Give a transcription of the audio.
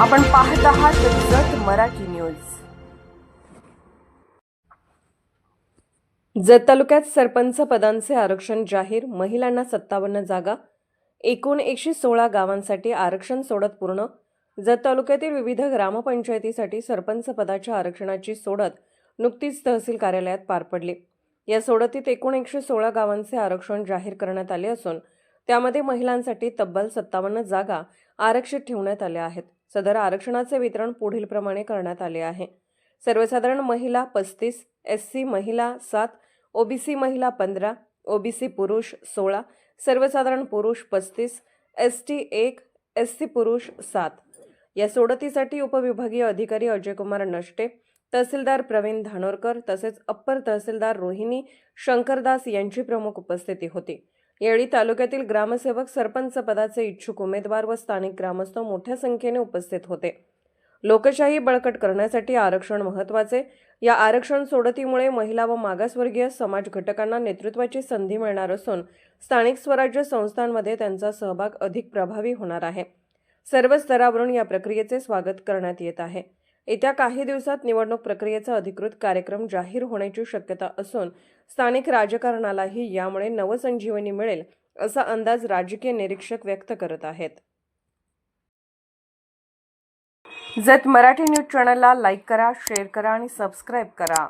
आपण पाहत आहात जत मराठी न्यूज. जत तालुक्यात सरपंच पदांचे आरक्षण जाहीर महिलांना सत्तावन्न जागा एकूण एकशे सोळा गावांसाठी आरक्षण सोडत पूर्ण. जत तालुक्यातील विविध ग्रामपंचायतीसाठी सरपंच पदाच्या आरक्षणाची सोडत नुकतीच तहसील कार्यालयात पार पडली. या सोडतीत एकूण एकशे सोळा गावांचे आरक्षण जाहीर करण्यात आले असून त्यामध्ये महिलांसाठी तब्बल सत्तावन्न जागा आरक्षित ठेवण्यात आल्या आहेत. सदर आरक्षणाचे वितरण पुढीलप्रमाणे करण्यात आले आहे. सर्वसाधारण महिला पस्तीस एस सी महिला सात ओबीसी महिला पंधरा ओबीसी पुरुष सोळा सर्वसाधारण पुरुष पस्तीस एस टी एक एस सी पुरुष सात. या सोडतीसाठी उपविभागीय अधिकारी अजयकुमार नष्टे तहसीलदार प्रवीण धानोरकर तसेच अप्पर तहसीलदार रोहिणी शंकरदास यांची प्रमुख उपस्थिती होती. यावेळी तालुक्यातील ग्रामसेवक सरपंच पदाचे इच्छुक उमेदवार व स्थानिक ग्रामस्थ मोठ्या संख्येने उपस्थित होते. लोकशाही बळकट करण्यासाठी आरक्षण महत्त्वाचे या आरक्षण सोडतीमुळे महिला व मागासवर्गीय समाज घटकांना नेतृत्वाची संधी मिळणार असून स्थानिक स्वराज्य संस्थांमध्ये त्यांचा सहभाग अधिक प्रभावी होणार आहे. सर्व स्तरावरून या प्रक्रियेचे स्वागत करण्यात येत आहे. येत्या काही दिवसात निवडणूक प्रक्रियेचा अधिकृत कार्यक्रम जाहीर होण्याची शक्यता असून स्थानिक राजकारणालाही यामुळे नवसंजीवनी मिळेल असा अंदाज राजकीय निरीक्षक व्यक्त करत आहेत. जत मराठी न्यूज चॅनलला लाईक करा शेअर करा आणि सबस्क्राईब करा.